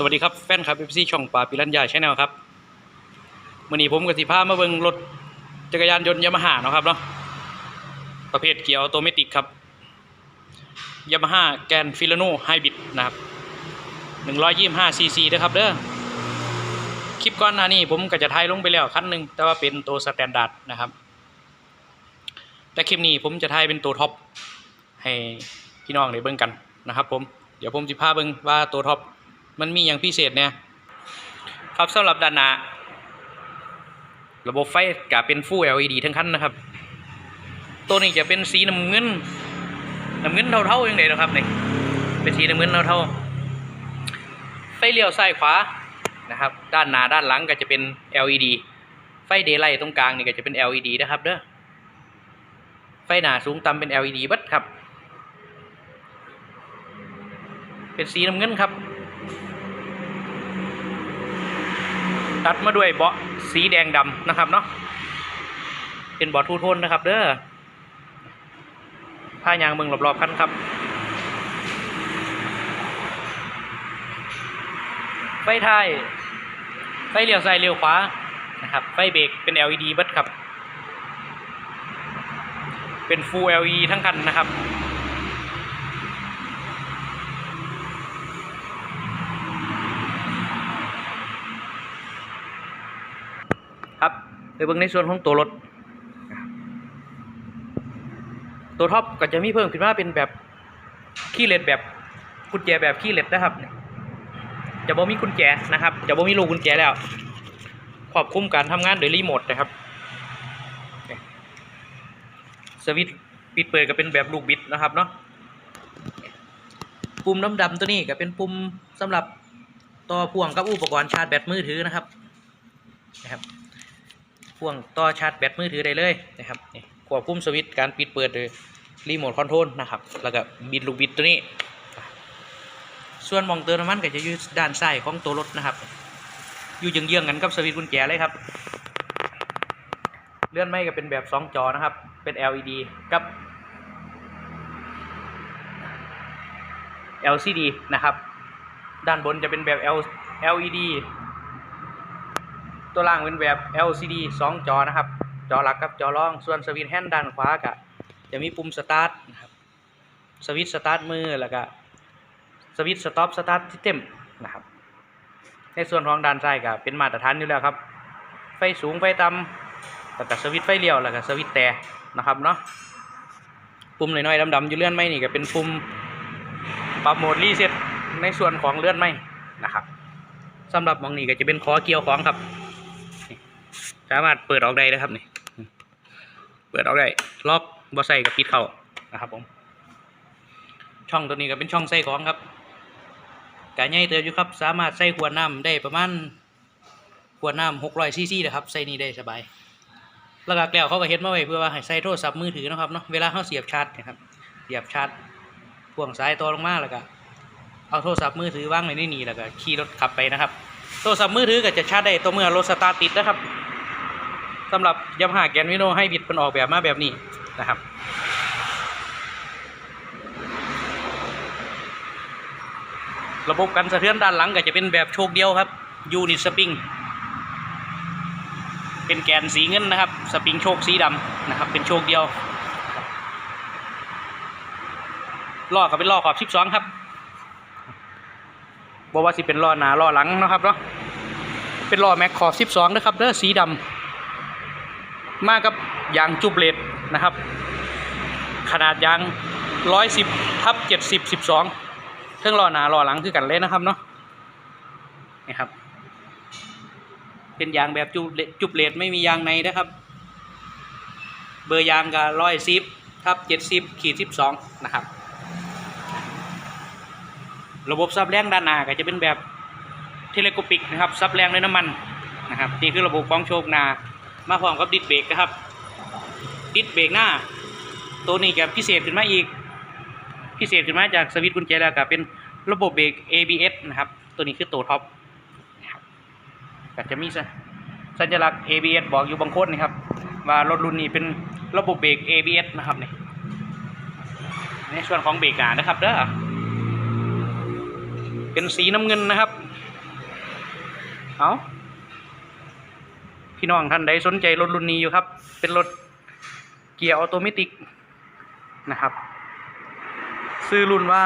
สวัสดีครับแฟนคลับเอฟซีช่องป่าปิรัญญาชแนลครับมื่อนี้ผมกับสิพามาเบิ่งรถจักรยานยนต์ยามาฮ่าเนาะครับเนาะประเภทเกียร์ออโตเมติกครับยามาฮ่าแกนฟิลโนไฮบริดนะครับ125ซีซีนะครับเด้อคลิปก่อนหน้านี้ผมก็จะถ่ายลงไปแล้วคันหนึ่งแต่ว่าเป็นตัวสแตนดาร์ดนะครับแต่คลิปนี้ผมจะถ่ายเป็นตัวท็อปให้พี่น้องได้เบิ่งกันนะครับ ผมเดี๋ยวผมจะพาเบิ่งว่าตัวท็อป มันมีอย่างพิเศษเนี่ยครับสำหรับด้านหน้าระบบไฟก็เป็นฟู LED ทั้งคันนะครับ ตัวนี้จะเป็นสีน้ำเงินน้ำเงินเท่าๆอย่างไรนะครับนี่เป็นสีน้ำเงินเท่าๆไฟเลี้ยวซ้ายขวานะครับ ด้านหน้าด้านหลังก็จะเป็น LED ไฟเดย์ไลท์ตรงกลางนี่ก็จะเป็น LED นะครับเด้อไฟหน้าสูงต่ำเป็น LED บัดครับ เป็นสีน้ำเงินครับ ตัดมาด้วยเบาะสีแดงดำนะครับเนาะเป็นเบาะทูโทนนะครับ เด้อผ้ายางเมืองรอบๆคันครับไฟท้ายไฟเลี้ยวซ้ายเลี้ยวขวานะครับไฟเบรกเป็น LED บัดครับ เป็น Full LED ทั้งคันนะครับ ไปเบิ่งในส่วนของตัวรถ ตัวท็อปก็จะมีเพิ่มขึ้นมาเป็นแบบขี้เหล็ดแบบกุญแจแบบขี้เหล็ดนะครับ จะบ่มีกุญแจนะครับ จะบ่มีลูกกุญแจแล้วควบคุมการทำงานโดยรีโมทนะครับสวิตช์ปิดเปิดก็เป็นแบบลูกบิดนะครับเนาะปุ่มดำๆตัวนี้ก็เป็นปุ่มสำหรับต่อพ่วงกับอุปกรณ์ชาร์จแบตมือถือนะครับนะครับ พ่วงต่อชาร์จแบตมือถือได้เลยนะครับนี่ควบคุมสวิตช์การปิดเปิดโดยรีโมทคอนโทรลนะครับ แล้วก็บิดลูกบิดตัวนี้ ส่วนมองเติมน้ำมันก็จะอยู่ด้านซ้ายของตัวรถนะครับ อยู่เยื้องๆกันกับสวิตช์กุญแจเลยครับ เลื่อนไม่ก็เป็นแบบ 2 จอนะครับ เป็น LED กับ LCD นะครับ ด้านบนจะเป็นแบบ LED ตัวล่างเป็นแบบ LCD 2 จอนะครับ จอหลักกับจอรอง ส่วนสวิตช์แฮนด์ด้านขวาก็จะมีปุ่มสตาร์ทนะครับ สวิตช์สตาร์ทมือแล้วก็สวิตช์สต็อปสตาร์ทซิสเต็มนะครับ ในส่วนของด้านซ้ายก็เป็นมาตรฐานอยู่แล้วครับ ไฟสูงไฟต่ำแล้วก็สวิตช์ไฟเลี้ยวแล้วก็สวิตช์แต่นะครับเนาะ ปุ่มหน้อยๆดำๆอยู่เลื่อนไม่นี่ก็เป็นปุ่มปรับโหมดรีเซ็ตในส่วนของเลื่อนไม่นะครับสำหรับมองนี้ก็จะเป็นคอเกี่ยวของครับ สามารถเปิดออกได้นะครับนี่เปิดออกได้ล็อกบอใส่กับปิดเข้านะครับผมช่องตัวนี้ก็เป็นช่องใส่ของครับกาใหญ่เติมอยู่ครับ สามารถใส่ขวดน้ำได้ประมาณขวดน้ำหกร้อยซีซีนะครับใส่นี่ได้สบาย แล้วก็แก้วเขาก็เฮ็ดมาไว้เพื่อว่าให้ใส่โทรศัพท์มือถือนะครับเนาะเวลาเขาเสียบชาร์จนะครับเสียบชาร์จพ่วงสายต่อลงมาแล้วก็เอาโทรศัพท์มือถือวางไว้ในนี่แล้วก็ขี่รถขับไปนะครับ โทรศัพท์มือถือก็จะชาร์จได้ตัวเมื่อรถสตาร์ทติดนะครับ สำหรับยามาฮ่าแกนวิโนให้บิดเป็นออกแบบมาแบบนี้นะครับระบบกันสะเทือนด้านหลังก็จะเป็นแบบโชคเดียวครับยูนิตสปริงเป็นแกนสีเงินนะครับ สปริงโชคสีดำนะครับ เป็นโชคเดียวล้อก็เป็นล้อขอบ 12 ครับบอกว่าสิเป็นล้อหนาล้อหลังนะครับเนาะเป็นล้อแม็กขอบ 12นะครับเด้อสีดำ มากับยางจุบเลดนะครับ ขนาดยาง110ทับ70 12เครื่องล้อหน้าล้อหลังคือกันเลยนะครับเนาะนี่ครับ เป็นยางแบบจุบเลจุบเลดไม่มียางในนะครับ เบอร์ยางก็110ทับ70ขีด12 นะครับ ระบบซับแรงด้านหน้าก็จะเป็นแบบเทเลโกปิกนะครับซับแรงด้วยน้ำมันนะครับนี่คือระบบของโชคนา มาพร้อมกับดิสเบรกนะครับ ดิสเบรกหน้า ตัวนี้จะพิเศษขึ้นมาอีก พิเศษขึ้นมาจากสวิตช์กุญแจแล้วก็เป็นระบบเบรก ABS นะครับ ตัวนี้คือตัวท็อปนะครับก็จะมีสสัญลักษณ์ ABS บอกอยู่บางโคตนะครับ ว่ารถรุ่นนี้เป็นระบบเบรก ABS นะครับนี่ในส่วนของเบรกหนานะครับเด้อเป็นสีน้ำเงินนะครับ เอา พี่น้องท่านใดสนใจรถรุ่นนี้อยู่ครับ เป็นรถเกียร์ออโตเมติกนะครับ ซื้อรุ่นว่า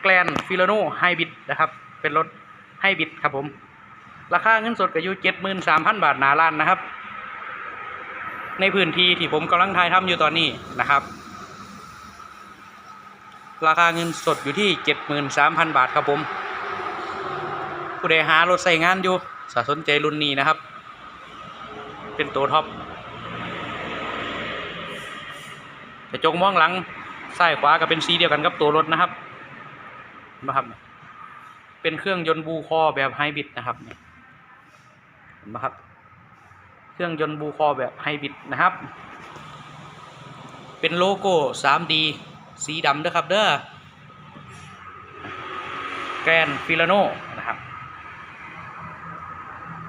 แกลนฟิลโนไฮบิดนะครับ เป็นรถไฮบิดครับผม ราคาเงินสดก็อยู่เจ็ดหมื่นสามพันบาทหนาล้านนะครับ ในพื้นที่ที่ผมกำลังถ่ายทำอยู่ตอนนี้นะครับ ราคาเงินสดอยู่ที่เจ็ดหมื่นสามพันบาทครับผม ผู้ใดหารถใส่งานอยู่สาสนใจรุ่นนี้นะครับ เป็นตัวท็อปกระจกมองหลังซ้ายขวาก็เป็นสีเดียวกันกับตัวรถนะครับนะครับ เป็นเครื่องยนต์บูคอแบบไฮบริดนะครับเห็นไหมครับ เครื่องยนต์บูคอแบบไฮบริดนะครับ เป็นโลโก้ 3D สีดำด้วยครับเด้อแกรนฟิลาโน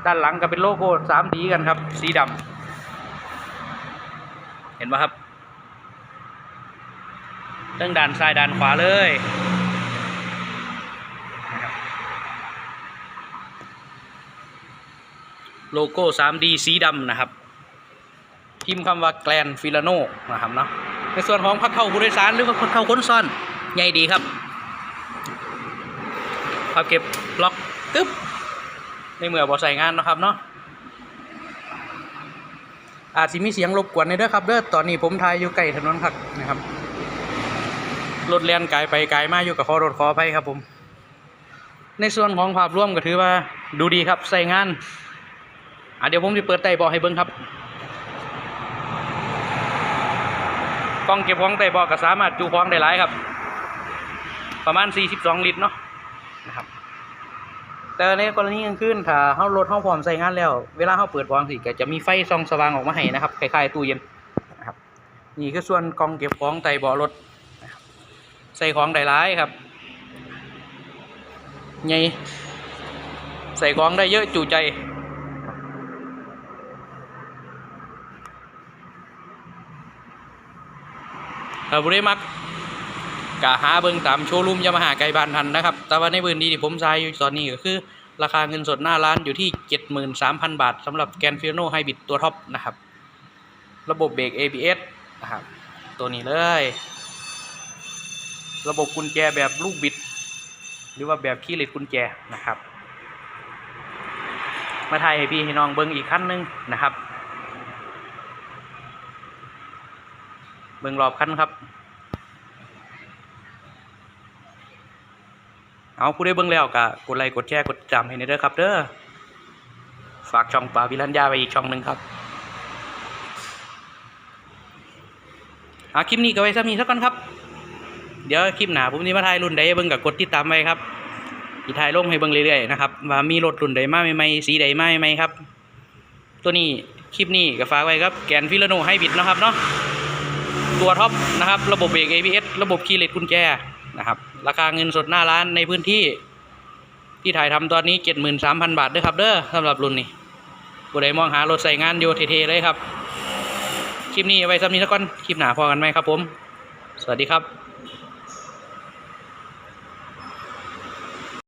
ด้านหลังก็เป็นโลโก้ 3D กันครับ สีดำเห็นไหมครับเรื่องด้านซ้ายด้านขวาเลยโลโก้ 3D สีดำนะครับ พิมพ์คำว่าแกลนฟิลาโนนะครับเนาะในส่วนของพักเข้าผู้โดยสารหรือว่าพักเข้าค้นซ่อนใหญ่ดีครับพับเก็บล็อกตึ๊บ ในเมื่อบอใส่งานนะครับเนาะอาจจะมีเสียงรบกวนในเด้อครับเด้อตอนนี้ผมถ่ายอยู่ใกล้ถนนผักนะครับรถเลียนไกลไปไกลมาอยู่กับขอรถขออภัยครับผม ในส่วนของภาพร่วมก็ถือว่าดูดีครับใส่งานอะเดี๋ยวผมจะเปิดไต่บาะให้เบิ้งครับกล้องเก็บของไต่บาะก็สามารถจูของได้หลายครับ ประมาณ 42 ลิตรเนาะนะครับ แต่ในกรณีกลางคืนถ้าเฮารถเฮาพร้อมใส่งานแล้ว เวลาเฮาเปิดวางสิก็จะมีไฟส่องสว่างออกมาให้นะครับคล้ายๆตู้เย็นนะครับ นี่คือส่วนกล่องเก็บของไต่เบาะรถใส่ของได้หลายครับใหญ่ใส่ของได้เยอะจุใจถ้าบรีมัก กะหาเบิ่งตามโชว์รูมยามาฮ่าไกลบ้านทันนะครับ แต่ว่าในพื้นที่ที่ผมใช้อยู่ตอนนี้ก็คือ ราคาเงินสดหน้าร้านอยู่ที่ 73,000 บาทสำหรับแกนฟิโนไฮบริดตัวท็อปนะครับ ระบบเบรก ABS นะครับ ตัวนี้เลย ระบบกุญแจแบบลูกบิด หรือว่าแบบคีย์เลสกุญแจนะครับ มาถ่ายให้พี่ให้น้องเบิ่งอีกขั้นหนึงนะครับ เบิ่งรอบคันครับ เอาผู้ได้เบิ่งแล้วก็กดไลค์กดแชร์กดติดตามให้ในเด้อครับเด้อฝากช่องป่าวิรัญญาไว้อีกช่องหนึ่งครับอาคลิปนี้ก็ไว้ซ้ำนี้สักก่อนครับ เดี๋ยวคลิปหนาผมจะมาถ่ายรุ่นใดเบิ่งกับกดติดตามไว้ครับอีถ่ายลงให้เบิ่งเรื่อยๆนะครับว่ามีรถรุ่นใดมาใหม่ๆสีใดมาใหม่ๆครับ ตัวนี้คลิปนี้ก็ฝากไว้ครับแกนฟิลโนให้บิดนะครับเนาะตัวท็อปนะครับ ระบบเบรก ABS ระบบคีย์เลสกุญแจนะครับ ราคาเงินสดหน้าร้านในพื้นที่ ที่ถ่ายทำตอนนี้ 73,000 บาทด้วยครับเด้อสำหรับรุ่นนี้ผู้ใดมองหารถใส่งานอยู่เท่ๆเลยครับ คลิปนี้เอาไว้สำนี้สักก่อน คลิปหนาพอกันไหมครับผม สวัสดีครับ